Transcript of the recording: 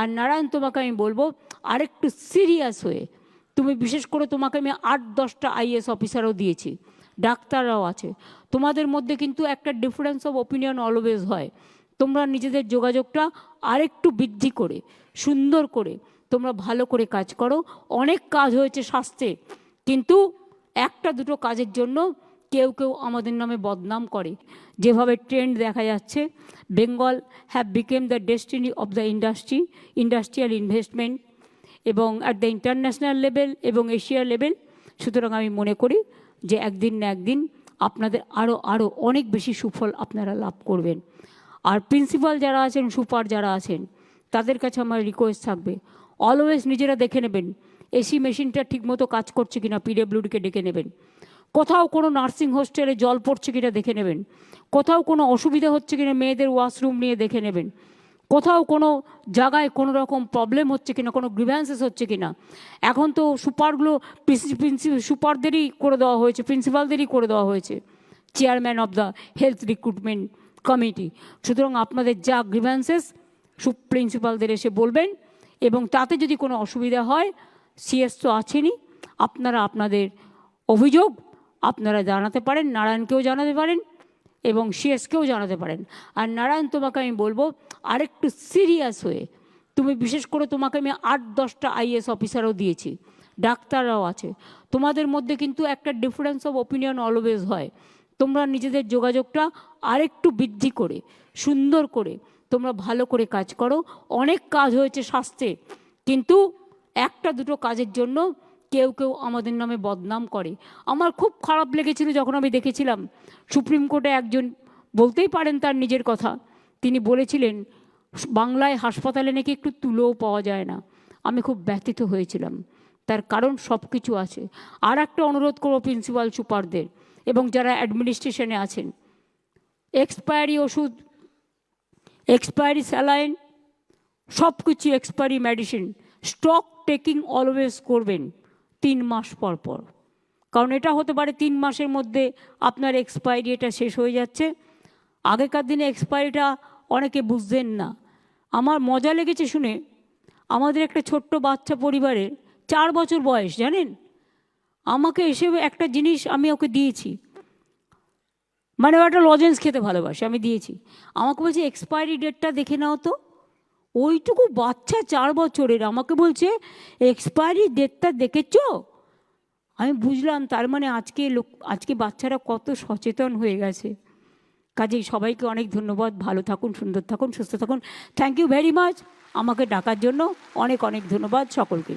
আর নারায়ণ, তোমাকে আমি বলব, আরেকটু সিরিয়াস হয়ে। তুমি বিশেষ করে তোমাকে আমি আট, দশটা আইএস অফিসারও দিয়েছি, ডাক্তাররাও আছে। তোমাদের মধ্যে কিন্তু একটা ডিফারেন্স অফ ওপিনিয়ন অলওয়েজ হয়। তোমরা নিজেদের যোগাযোগটা আরেকটু বৃদ্ধি করে, সুন্দর করে, তোমরা ভালো করে কাজ করো। অনেক কাজ হয়েছে স্বাস্থ্যে, কিন্তু একটা দুটো কাজের জন্য কেউ কেউ আমাদের নামে বদনাম করে। যেভাবে ট্রেন্ড দেখা যাচ্ছে Bengal have become the destiny of the industry industrial investment এবং অ্যাট দ্য ইন্টারন্যাশনাল লেভেল এবং এশিয়া লেভেল সুতরাং আমি মনে করি যে একদিন না একদিন আপনাদের আরও আরও অনেক বেশি সুফল আপনারা লাভ করবেন। আর প্রিন্সিপাল যারা আছেন সুপার যারা আছেন, তাদের কাছে আমার রিকোয়েস্ট থাকবে অলওয়েজ নিজেরা দেখে নেবেন। এসি মেশিনটা ঠিকমতো কাজ করছে কিনা পিডব্লিউডিকে ডেকে নেবেন। কোথাও কোনো নার্সিং হোস্টেলে জল পড়ছে কিনা দেখে নেবেন। কোথাও কোনো অসুবিধা হচ্ছে কিনা মেয়েদের ওয়াশরুম নিয়ে দেখে নেবেন। কোথাও কোনো জায়গায় কোনো রকম প্রবলেম হচ্ছে কিনা, কোনো গ্রিভ্যান্সেস হচ্ছে কিনা। এখন তো সুপারগুলো সুপারদেরই করে দেওয়া হয়েছে, প্রিন্সিপালদেরই করে দেওয়া হয়েছে। Chairman of the health recruitment committee. সুতরাং আপনাদের যা গ্রিভ্যান্সেস সু, প্রিন্সিপালদের এসে বলবেন এবং তাতে যদি কোনো অসুবিধা হয় সিএস তো আছেনই, আপনারা আপনাদের অভিযোগ আপনারা জানাতে পারেন, নারায়ণকেও জানাতে পারেন এবং সিএসকেও জানাতে পারেন। আর নারায়ণ, তোমাকে আমি বলব, আরেকটু সিরিয়াস হয়ে। তুমি বিশেষ করে তোমাকে আমি আট, দশটা আইএস অফিসারও দিয়েছি, ডাক্তাররাও আছে। তোমাদের মধ্যে কিন্তু একটা ডিফারেন্স অফ ওপিনিয়ন অলওয়েজ হয়। তোমরা নিজেদের যোগাযোগটা আরেকটু বৃদ্ধি করে, সুন্দর করে, তোমরা ভালো করে কাজ করো। অনেক কাজ হয়েছে স্বাস্থ্যে, কিন্তু একটা দুটো কাজের জন্য কেউ কেউ আমাদের নামে বদনাম করে। আমার খুব খারাপ লেগেছিল যখন আমি দেখেছিলাম, সুপ্রিম কোর্টে একজন বলতেই পারেন তার নিজের কথা। তিনি বলেছিলেন, বাংলায় হাসপাতালে নাকি একটু তুলোও পাওয়া যায় না। আমি খুব ব্যথিত হয়েছিলাম। তার কারণ সব কিছু আছে। আর একটা অনুরোধ করব প্রিন্সিপাল সুপারদের এবং যারা অ্যাডমিনিস্ট্রেশনে আছেন। এক্সপায়ারি ওষুধ, এক্সপায়ারি স্যালাইন সব কিছু expiry medicine, stock taking always করবেন। তিন মাস পর পর। কারণ এটা হতে পারে তিন মাসের মধ্যে আপনার এক্সপায়ারি এটা শেষ হয়ে যাচ্ছে। আগেকার দিনে এক্সপায়ারিটা অনেকে বুঝতেন না। আমার মজা লেগেছে শুনে আমাদের একটা ছোট্ট বাচ্চা পরিবারের চার বছর বয়স, জানেন? আমাকে এসে একটা জিনিস আমি ওকে দিয়েছি। মানে ও একটা লজেন্স খেতে ভালোবাসে, আমি দিয়েছি। আমাকে বলছে এক্সপায়ারি ডেটটা দেখে নাও তো। ওইটুকু বাচ্চা চার বছরের, আমাকে বলছে এক্সপায়ারি ডেটটা দেখেছ? আমি বুঝলাম, তার মানে আজকে লোক, আজকে বাচ্চারা কত সচেতন হয়ে গেছে। কাজেই সবাইকে অনেক ধন্যবাদ, ভালো থাকুন, সুন্দর থাকুন, সুস্থ থাকুন। থ্যাংক ইউ ভেরি মাচ আমাকে ডাকার জন্য অনেক অনেক ধন্যবাদ সকলকে।